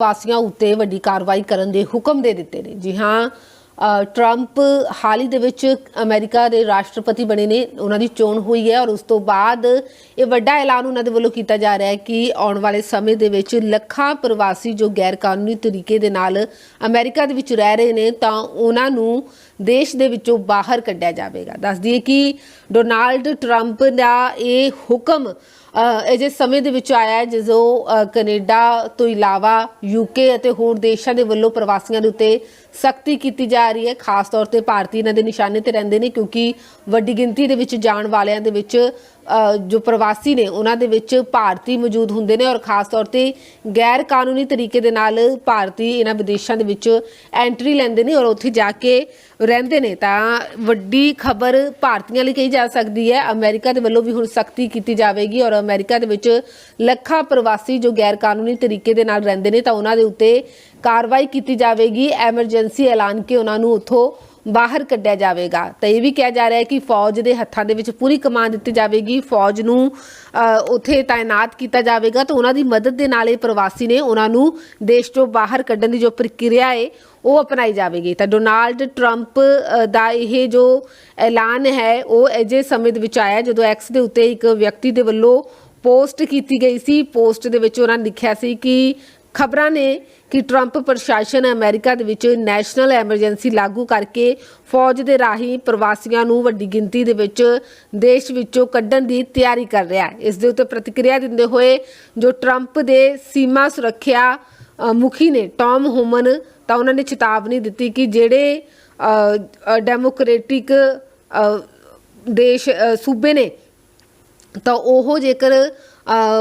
ਵਾਸੀਆਂ ਉੱਤੇ ਵੱਡੀ ਕਾਰਵਾਈ ਕਰਨ ਦੇ ਹੁਕਮ ਦੇ ਦਿੱਤੇ ਨੇ। ਜੀ ਹਾਂ ਟਰੰਪ ਹਾਲ ਹੀ ਦੇ ਵਿੱਚ ਅਮਰੀਕਾ ਦੇ ਰਾਸ਼ਟਰਪਤੀ ਬਣੇ ਨੇ। ਉਹਨਾਂ ਦੀ ਚੋਣ ਹੋਈ ਹੈ ਔਰ ਉਸ ਤੋਂ ਬਾਅਦ ਇਹ ਵੱਡਾ ਐਲਾਨ ਉਹਨਾਂ ਦੇ ਵੱਲੋਂ ਕੀਤਾ ਜਾ ਰਿਹਾ ਹੈ ਕਿ ਆਉਣ ਵਾਲੇ ਸਮੇਂ ਦੇ ਵਿੱਚ ਲੱਖਾਂ ਪ੍ਰਵਾਸੀ ਜੋ ਗੈਰ ਕਾਨੂੰਨੀ ਤਰੀਕੇ ਦੇ ਨਾਲ ਅਮਰੀਕਾ ਦੇ ਵਿੱਚ ਰਹਿ ਰਹੇ ਨੇ, ਤਾਂ ਉਹਨਾਂ ਨੂੰ ਦੇਸ਼ ਦੇ ਵਿੱਚੋਂ ਬਾਹਰ ਕੱਢਿਆ ਜਾਵੇਗਾ। ਦੱਸ ਦਈਏ ਕਿ ਡੋਨਾਲਡ ਟਰੰਪ ਦਾ ਇਹ ਹੁਕਮ ਅਜੇ ਸਮੇਂ ਦੇ ਵਿੱਚ ਆਇਆ ਹੈ ਜਦੋਂ ਅ, ਕੈਨੇਡਾ ਤੋਂ ਇਲਾਵਾ ਯੂਕੇ ਅਤੇ ਹੋਰ ਦੇਸ਼ਾਂ ਦੇ ਵੱਲੋਂ ਪ੍ਰਵਾਸੀਆਂ ਦੇ ਉੱਤੇ ਸਖਤੀ ਕੀਤੀ ਜਾ ਰਹੀ ਹੈ। ਖਾਸ ਤੌਰ ਤੇ ਭਾਰਤੀ ਇਹਨਾਂ ਦੇ ਨਿਸ਼ਾਨੇ ਤੇ ਰਹਿੰਦੇ ਨੇ ਕਿਉਂਕਿ ਵੱਡੀ ਗਿਣਤੀ ਦੇ ਵਿੱਚ ਜਾਣ ਵਾਲਿਆਂ ਦੇ ਵਿੱਚ ਜੋ ਪ੍ਰਵਾਸੀ ਨੇ, ਉਹਨਾਂ ਦੇ ਵਿੱਚ ਭਾਰਤੀ ਮੌਜੂਦ ਹੁੰਦੇ ਨੇ ਔਰ ਖਾਸ ਤੌਰ ਤੇ ਗੈਰ ਕਾਨੂੰਨੀ ਤਰੀਕੇ ਦੇ ਨਾਲ ਭਾਰਤੀ ਇਹਨਾਂ ਵਿਦੇਸ਼ਾਂ ਦੇ ਵਿੱਚ ਐਂਟਰੀ ਲੈਂਦੇ ਨੇ ਔਰ ਉੱਥੇ ਜਾ ਕੇ ਰਹਿੰਦੇ ਨੇ। ਤਾਂ ਵੱਡੀ ਖਬਰ ਭਾਰਤੀਆਂ ਲਈ ਕਹੀ ਜਾ ਸਕਦੀ ਹੈ, ਅਮਰੀਕਾ ਦੇ ਵੱਲੋਂ ਵੀ ਹੁਣ ਸਖਤੀ ਕੀਤੀ ਜਾਵੇਗੀ ਔਰ ਅਮਰੀਕਾ ਦੇ ਵਿੱਚ ਲੱਖਾਂ ਪ੍ਰਵਾਸੀ ਜੋ ਗੈਰ ਕਾਨੂੰਨੀ ਤਰੀਕੇ ਦੇ ਨਾਲ ਰਹਿੰਦੇ ਨੇ, ਤਾਂ ਉਹਨਾਂ ਦੇ ਉੱਤੇ ਕਾਰਵਾਈ ਕੀਤੀ ਜਾਵੇਗੀ। ਐਮਰਜੈਂਸੀ ਐਲਾਨ ਕੇ ਉਹਨਾਂ ਨੂੰ ਉੱਥੋਂ ਬਾਹਰ ਕੱਢਿਆ ਜਾਵੇਗਾ। ਤਾਂ ਇਹ ਵੀ ਕਿਹਾ ਜਾ ਰਿਹਾ ਹੈ ਕਿ ਫੌਜ ਦੇ ਹੱਥਾਂ ਦੇ ਵਿੱਚ ਪੂਰੀ ਕਮਾਨ ਦਿੱਤੀ ਜਾਵੇਗੀ। ਫੌਜ ਨੂੰ ਅ, ਉੱਥੇ ਤਾਇਨਾਤ ਕੀਤਾ ਜਾਵੇਗਾ। ਤਾਂ ਉਹਨਾਂ ਦੀ ਮਦਦ ਦੇ ਨਾਲ ਇਹ ਪ੍ਰਵਾਸੀ ਨੇ ਉਹਨਾਂ ਨੂੰ ਦੇਸ਼ ਤੋਂ ਬਾਹਰ ਕੱਢਣ ਦੀ ਜੋ ਪ੍ਰਕਿਰਿਆ ਹੈ ਉਹ ਅਪਣਾਈ ਜਾਵੇਗੀ। ਤਾਂ ਡੋਨਾਲਡ ਟਰੰਪ ਦਾ ਇਹ ਜੋ ਐਲਾਨ ਹੈ ਉਹ ਅਜੇ ਸਮੇਂ ਦੇ ਵਿੱਚ ਆਇਆ ਜਦੋਂ ਐਕਸ ਦੇ ਉੱਤੇ ਇੱਕ ਵਿਅਕਤੀ ਦੇ ਵੱਲੋਂ ਪੋਸਟ ਕੀਤੀ ਗਈ ਸੀ। ਪੋਸਟ ਦੇ ਵਿੱਚ ਉਹਨਾਂ ਨੇ ਲਿਖਿਆ ਸੀ ਕਿ ਖਬਰਾਂ ਨੇ ਕਿ ਟਰੰਪ ਪ੍ਰਸ਼ਾਸਨ ਅਮਰੀਕਾ ਦੇ ਵਿੱਚ ਨੈਸ਼ਨਲ ਐਮਰਜੈਂਸੀ ਲਾਗੂ ਕਰਕੇ ਫੌਜ ਦੇ ਰਾਹੀਂ ਪ੍ਰਵਾਸੀਆਂ ਨੂੰ ਵੱਡੀ ਗਿਣਤੀ ਦੇ ਵਿੱਚ ਦੇਸ਼ ਵਿੱਚੋਂ ਕੱਢਣ ਦੀ ਤਿਆਰੀ ਕਰ ਰਿਹਾ ਹੈ। ਇਸ ਦੇ ਉੱਤੇ ਪ੍ਰਤੀਕਿਰਿਆ ਦਿੰਦੇ ਹੋਏ ਜੋ ਟਰੰਪ ਦੇ ਸੀਮਾ ਸੁਰੱਖਿਆ ਮੁਖੀ ਨੇ ਟੌਮ ਹੋਮਨ ਤਾਂ ਉਹਨਾਂ ਨੇ ਚੇਤਾਵਨੀ ਦਿੱਤੀ ਕਿ ਜਿਹੜੇ ਅ, ਡੈਮੋਕ੍ਰੈਟਿਕ ਦੇਸ਼ ਸੂਬੇ ਨੇ ਤਾਂ ਉਹ ਜੇਕਰ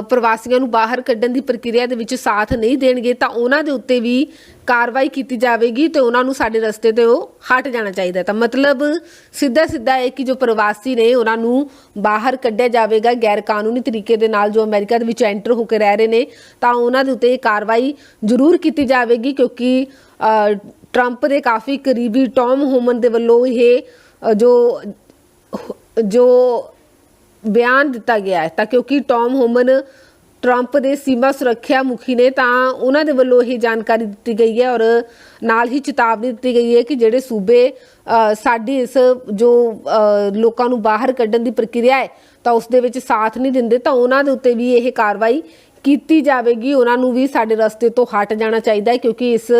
ਪ੍ਰਵਾਸੀਆਂ ਨੂੰ ਬਾਹਰ ਕੱਢਣ ਦੀ ਪ੍ਰਕਿਰਿਆ ਦੇ ਵਿੱਚ ਸਾਥ ਨਹੀਂ ਦੇਣਗੇ, ਤਾਂ ਉਹਨਾਂ ਦੇ ਉੱਤੇ ਵੀ ਕਾਰਵਾਈ ਕੀਤੀ ਜਾਵੇਗੀ ਤੇ ਉਹਨਾਂ ਨੂੰ ਸਾਡੇ ਰਸਤੇ ਤੇ ਉਹ ਹਟ ਜਾਣਾ ਚਾਹੀਦਾ ਤਾਂ ਮਤਲਬ ਸਿੱਧਾ ਸਿੱਧਾ ਹੈ ਕਿ ਜੋ ਪ੍ਰਵਾਸੀ ਨੇ ਉਹਨਾਂ ਨੂੰ ਬਾਹਰ ਕੱਢਿਆ ਜਾਵੇਗਾ ਗੈਰ ਕਾਨੂੰਨੀ ਤਰੀਕੇ ਦੇ ਨਾਲ ਜੋ ਅਮਰੀਕਾ ਦੇ ਵਿੱਚ ਐਂਟਰ ਹੋ ਕੇ ਰਹਿ ਰਹੇ ਨੇ, ਤਾਂ ਉਹਨਾਂ ਦੇ ਉੱਤੇ ਇਹ ਕਾਰਵਾਈ ਜ਼ਰੂਰ ਕੀਤੀ ਜਾਵੇਗੀ ਕਿਉਂਕਿ ਟਰੰਪ ਦੇ ਕਾਫੀ ਕਰੀਬੀ ਟੌਮ ਹੋਮਨ ਦੇ ਵੱਲੋਂ ਇਹ ਜੋ ਜੋ ਬਿਆਨ ਦਿੱਤਾ ਗਿਆ ਹੈ ਤਾਂ ਕਿਉਂਕਿ ਟੌਮ ਹੋਮਨ ਟਰੰਪ ਦੇ ਸੀਮਾ ਸੁਰੱਖਿਆ ਮੁਖੀ ਨੇ ਤਾਂ ਉਹਨਾਂ ਦੇ ਵੱਲੋਂ ਇਹ ਜਾਣਕਾਰੀ ਦਿੱਤੀ ਗਈ ਹੈ ਔਰ ਨਾਲ ਹੀ ਚੇਤਾਵਨੀ ਦਿੱਤੀ ਗਈ ਹੈ ਕਿ ਜਿਹੜੇ ਸੂਬੇ ਸਾਡੀ ਇਸ ਜੋ ਲੋਕਾਂ ਨੂੰ ਬਾਹਰ ਕੱਢਣ ਦੀ ਪ੍ਰਕਿਰਿਆ ਹੈ ਤਾਂ ਉਸ ਦੇ ਵਿੱਚ ਸਾਥ ਨਹੀਂ ਦਿੰਦੇ ਤਾਂ ਉਹਨਾਂ ਦੇ ਉੱਤੇ ਵੀ ਇਹ ਕਾਰਵਾਈ ਕੀਤੀ ਜਾਵੇਗੀ, ਉਹਨਾਂ ਨੂੰ ਵੀ ਸਾਡੇ ਰਸਤੇ ਤੋਂ ਹਟ ਜਾਣਾ ਚਾਹੀਦਾ ਹੈ, ਕਿਉਂਕਿ ਇਸ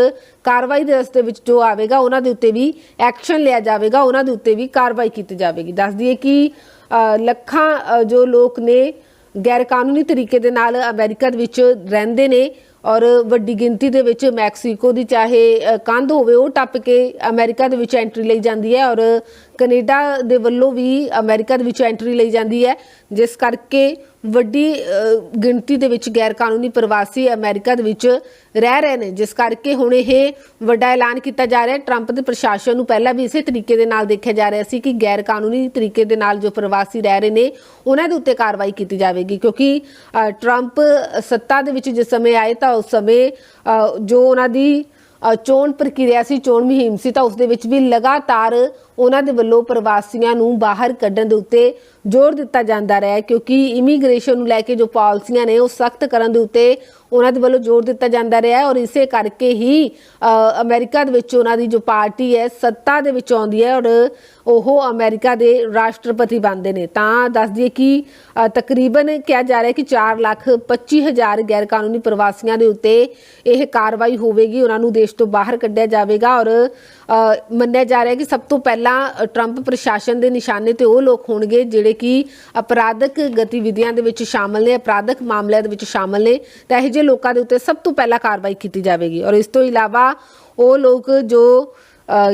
ਕਾਰਵਾਈ ਦੇ ਰਸਤੇ ਵਿੱਚ ਜੋ ਆਵੇਗਾ, ਉਹਨਾਂ ਦੇ ਉੱਤੇ ਵੀ ਐਕਸ਼ਨ ਲਿਆ ਜਾਵੇਗਾ, ਉਹਨਾਂ ਦੇ ਉੱਤੇ ਵੀ ਕਾਰਵਾਈ ਕੀਤੀ ਜਾਵੇਗੀ। ਦੱਸ ਦਈਏ ਕਿ ਲੱਖਾਂ ਜੋ ਲੋਕ ਨੇ ਗੈਰ ਕਾਨੂੰਨੀ ਤਰੀਕੇ ਦੇ ਨਾਲ ਅਮਰੀਕਾ ਦੇ ਵਿੱਚ ਰਹਿੰਦੇ ਨੇ ਔਰ ਵੱਡੀ ਗਿਣਤੀ ਦੇ ਵਿੱਚ ਮੈਕਸੀਕੋ ਦੀ ਚਾਹੇ ਕੰਧ ਹੋਵੇ, ਉਹ ਟੱਪ ਕੇ ਅਮਰੀਕਾ ਦੇ ਵਿੱਚ ਐਂਟਰੀ ਲਈ ਜਾਂਦੀ ਹੈ ਔਰ ਕੈਨੇਡਾ ਦੇ ਵੱਲੋਂ ਵੀ ਅਮਰੀਕਾ ਦੇ ਵਿੱਚ ਐਂਟਰੀ ਲਈ ਜਾਂਦੀ ਹੈ। ਜਿਸ ਕਰਕੇ ਵੱਡੀ ਗਿਣਤੀ ਦੇ ਵਿੱਚ ਗੈਰ ਕਾਨੂੰਨੀ ਪ੍ਰਵਾਸੀ ਅਮਰੀਕਾ ਦੇ ਵਿੱਚ ਰਹਿ ਰਹੇ ਨੇ। ਜਿਸ ਕਰਕੇ ਹੁਣ ਇਹ ਵੱਡਾ ਐਲਾਨ ਕੀਤਾ ਜਾ ਰਿਹਾ ਹੈ। ਟਰੰਪ ਦੇ ਪ੍ਰਸ਼ਾਸਨ ਨੂੰ ਪਹਿਲਾਂ ਵੀ ਇਸੇ ਤਰੀਕੇ ਦੇ ਨਾਲ ਦੇਖਿਆ ਜਾ ਰਿਹਾ ਸੀ ਕਿ ਗੈਰ ਕਾਨੂੰਨੀ ਤਰੀਕੇ ਦੇ ਨਾਲ ਜੋ ਪ੍ਰਵਾਸੀ ਰਹਿ ਰਹੇ ਨੇ ਉਹਨਾਂ ਦੇ ਉੱਤੇ ਕਾਰਵਾਈ ਕੀਤੀ ਜਾਵੇਗੀ। ਕਿਉਂਕਿ ਅ, ਟਰੰਪ ਸੱਤਾ ਦੇ ਵਿੱਚ ਜਿਸ ਸਮੇਂ ਆਏ ਤਾਂ ਉਸ ਸਮੇਂ ਜੋ ਉਹਨਾਂ ਦੀ ਚੋਣ ਪ੍ਰਕਿਰਿਆ ਸੀ, ਚੋਣ ਮੁਹਿੰਮ ਸੀ, ਤਾਂ ਉਸ ਦੇ ਵਿੱਚ ਵੀ ਲਗਾਤਾਰ ਉਹਨਾਂ ਦੇ ਵੱਲੋਂ ਪ੍ਰਵਾਸੀਆਂ ਨੂੰ ਬਾਹਰ ਕੱਢਣ ਦੇ ਉੱਤੇ ਜ਼ੋਰ ਦਿੱਤਾ ਜਾਂਦਾ ਰਿਹਾ ਕਿਉਂਕਿ ਇਮੀਗ੍ਰੇਸ਼ਨ ਨੂੰ ਲੈ ਕੇ ਜੋ ਪਾਲਿਸੀਆਂ ਨੇ, ਉਹ ਸਖਤ ਕਰਨ ਦੇ ਉੱਤੇ ਉਹਨਾਂ ਦੇ ਵੱਲੋਂ ਜ਼ੋਰ ਦਿੱਤਾ ਜਾਂਦਾ ਰਿਹਾ ਔਰ ਇਸੇ ਕਰਕੇ ਹੀ ਅ, ਅਮਰੀਕਾ ਦੇ ਵਿੱਚ ਉਹਨਾਂ ਦੀ ਜੋ ਪਾਰਟੀ ਹੈ ਸੱਤਾ ਦੇ ਵਿੱਚ ਆਉਂਦੀ ਹੈ ਔਰ ਉਹ ਅਮਰੀਕਾ ਦੇ ਰਾਸ਼ਟਰਪਤੀ ਬਣਦੇ ਨੇ। ਤਾਂ ਦੱਸ ਦਈਏ ਕਿ ਤਕਰੀਬਨ ਕਿਹਾ ਜਾ ਰਿਹਾ ਕਿ 4 ਲੱਖ 25 ਹਜ਼ਾਰ ਗੈਰ ਕਾਨੂੰਨੀ ਪ੍ਰਵਾਸੀਆਂ ਦੇ ਉੱਤੇ ਇਹ ਕਾਰਵਾਈ ਹੋਵੇਗੀ ਉਹਨਾਂ ਨੂੰ ਦੇਸ਼ ਤੋਂ ਬਾਹਰ ਕੱਢਿਆ ਜਾਵੇਗਾ ਔਰ ਮੰਨਿਆ ਜਾ ਰਿਹਾ ਕਿ ਸਭ ਤੋਂ ਪਹਿਲਾਂ ਟਰੰਪ ਪ੍ਰਸ਼ਾਸਨ ਦੇ ਨਿਸ਼ਾਨੇ ਤੇ ਉਹ ਲੋਕ ਹੋਣਗੇ ਜਿਹੜੇ ਕਿ ਅਪਰਾਧਕ ਗਤੀਵਿਧੀਆਂ ਦੇ ਵਿੱਚ ਸ਼ਾਮਲ ਨੇ ਅਪਰਾਧਕ ਮਾਮਲਿਆਂ ਦੇ ਵਿੱਚ ਸ਼ਾਮਲ ਨੇ। ਤਾਂ ਇਹ ਜਿਹੇ ਲੋਕਾਂ ਦੇ ਉੱਤੇ ਸਭ ਤੋਂ ਪਹਿਲਾਂ ਕਾਰਵਾਈ ਕੀਤੀ ਜਾਵੇਗੀ। ਔਰ ਇਸ ਤੋਂ ਇਲਾਵਾ ਉਹ ਲੋਕ ਜੋ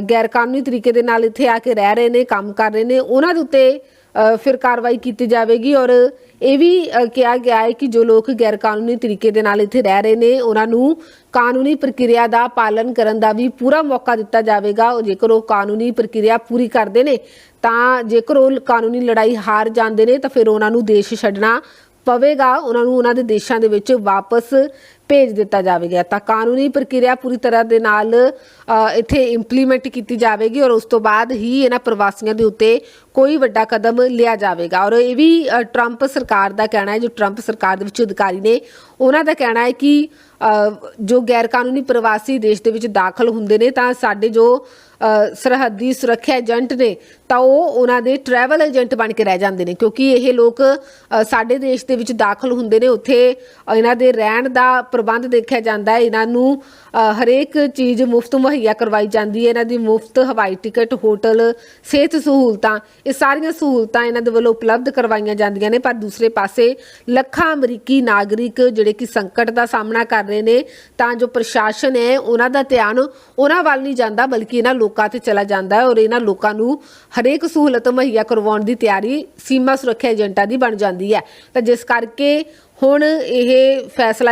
ਗੈਰ ਕਾਨੂੰਨੀ ਤਰੀਕੇ ਦੇ ਨਾਲ ਇੱਥੇ ਆ ਕੇ ਰਹਿ ਰਹੇ ਨੇ, ਕੰਮ ਕਰ ਰਹੇ ਨੇ, ਉਹਨਾਂ ਦੇ ਉੱਤੇ ਫਿਰ ਕਾਰਵਾਈ ਕੀਤੀ ਜਾਵੇਗੀ। ਔਰ ਇਹ ਵੀ ਕਿਹਾ ਗਿਆ ਹੈ ਕਿ ਜੋ ਲੋਕ ਗੈਰ ਕਾਨੂੰਨੀ ਤਰੀਕੇ ਦੇ ਨਾਲ ਇੱਥੇ ਰਹਿ ਰਹੇ ਨੇ, ਉਹਨਾਂ ਨੂੰ ਕਾਨੂੰਨੀ ਪ੍ਰਕਿਰਿਆ ਦਾ ਪਾਲਣ ਕਰਨ ਦਾ ਵੀ ਪੂਰਾ ਮੌਕਾ ਦਿੱਤਾ ਜਾਵੇਗਾ। ਉਹ ਜੇਕਰ ਉਹ ਕਾਨੂੰਨੀ ਪ੍ਰਕਿਰਿਆ ਪੂਰੀ ਕਰਦੇ ਨੇ, ਤਾਂ ਜੇਕਰ ਉਹ ਕਾਨੂੰਨੀ ਲੜਾਈ ਹਾਰ ਜਾਂਦੇ ਨੇ, ਤਾਂ ਫਿਰ ਉਹਨਾਂ ਨੂੰ ਦੇਸ਼ ਛੱਡਣਾ ਪਵੇਗਾ, ਉਹਨਾਂ ਨੂੰ ਉਹਨਾਂ ਦੇ ਦੇਸ਼ਾਂ ਦੇ ਵਿੱਚ ਵਾਪਸ ਭੇਜ ਦਿੱਤਾ ਜਾਵੇਗਾ। ਤਾਂ ਕਾਨੂੰਨੀ ਪ੍ਰਕਿਰਿਆ ਪੂਰੀ ਤਰ੍ਹਾਂ ਦੇ ਨਾਲ ਇੱਥੇ ਇੰਪਲੀਮੈਂਟ ਕੀਤੀ ਜਾਵੇਗੀ ਔਰ ਉਸ ਤੋਂ ਬਾਅਦ ਹੀ ਇਹਨਾਂ ਪ੍ਰਵਾਸੀਆਂ ਦੇ ਉੱਤੇ ਕੋਈ ਵੱਡਾ ਕਦਮ ਲਿਆ ਜਾਵੇਗਾ। ਔਰ ਇਹ ਵੀ ਟਰੰਪ ਸਰਕਾਰ ਦਾ ਕਹਿਣਾ ਹੈ, ਜੋ ਟਰੰਪ ਸਰਕਾਰ ਦੇ ਵਿੱਚ ਅਧਿਕਾਰੀ ਨੇ, ਉਹਨਾਂ ਦਾ ਕਹਿਣਾ ਹੈ ਕਿ ਜੋ ਗੈਰ ਕਾਨੂੰਨੀ ਪ੍ਰਵਾਸੀ ਦੇਸ਼ ਦੇ ਵਿੱਚ ਦਾਖਲ ਹੁੰਦੇ ਨੇ, ਤਾਂ ਸਾਡੇ ਜੋ ਸਰਹੱਦੀ ਸੁਰੱਖਿਆ ਏਜੰਟ ਨੇ, ਤਾਂ ਉਹ ਉਹਨਾਂ ਦੇ ਟਰੈਵਲ ਏਜੰਟ ਬਣ ਕੇ ਰਹਿ ਜਾਂਦੇ ਨੇ, ਕਿਉਂਕਿ ਇਹ ਲੋਕ ਸਾਡੇ ਦੇਸ਼ ਦੇ ਵਿੱਚ ਦਾਖਲ ਹੁੰਦੇ ਨੇ, ਉੱਥੇ ਇਹਨਾਂ ਦੇ ਰਹਿਣ ਦਾ ਪ੍ਰਬੰਧ ਦੇਖਿਆ ਜਾਂਦਾ ਹੈ, ਇਹਨਾਂ ਨੂੰ ਹਰੇਕ ਚੀਜ਼ ਮੁਫਤ ਮੁਹੱਈਆ ਕਰਵਾਈ ਜਾਂਦੀ ਹੈ, ਇਹਨਾਂ ਦੀ ਮੁਫਤ ਹਵਾਈ ਟਿਕਟ, ਹੋਟਲ, ਸਿਹਤ ਸਹੂਲਤਾਂ, ਇਹ ਸਾਰੀਆਂ ਸਹੂਲਤਾਂ ਇਹਨਾਂ ਦੇ ਵੱਲੋਂ ਉਪਲਬਧ ਕਰਵਾਈਆਂ ਜਾਂਦੀਆਂ ਨੇ, ਪਰ ਦੂਸਰੇ ਪਾਸੇ ਲੱਖਾਂ ਅਮਰੀਕੀ ਨਾਗਰਿਕ ਜਿਹੜੇ ਕਿ ਸੰਕਟ ਦਾ ਸਾਹਮਣਾ ਕਰ ਰਹੇ ਨੇ, ਤਾਂ ਜੋ ਪ੍ਰਸ਼ਾਸਨ ਹੈ, ਉਹਨਾਂ ਦਾ ਧਿਆਨ ਉਹਨਾਂ ਵੱਲ ਨਹੀਂ ਜਾਂਦਾ, ਬਲਕਿ ਇਹਨਾਂ ਲੋਕਾਂ ਤੇ ਚਲਾ ਜਾਂਦਾ ਹੈ ਔਰ ਇਹਨਾਂ ਲੋਕਾਂ ਨੂੰ ਹਰੇਕ ਸਹੂਲਤ ਮੁਹੱਈਆ ਕਰਵਾਉਣ ਦੀ ਤਿਆਰੀ, ਸੀਮਾ ਸੁਰੱਖਿਆ ਏਜੰਟਾਂ ਦੀ ਬਣ ਜਾਂਦੀ ਹੈ। ਤਾਂ ਜਿਸ ਕਰਕੇ ਹੁਣ ਇਹ ਫੈਸਲਾ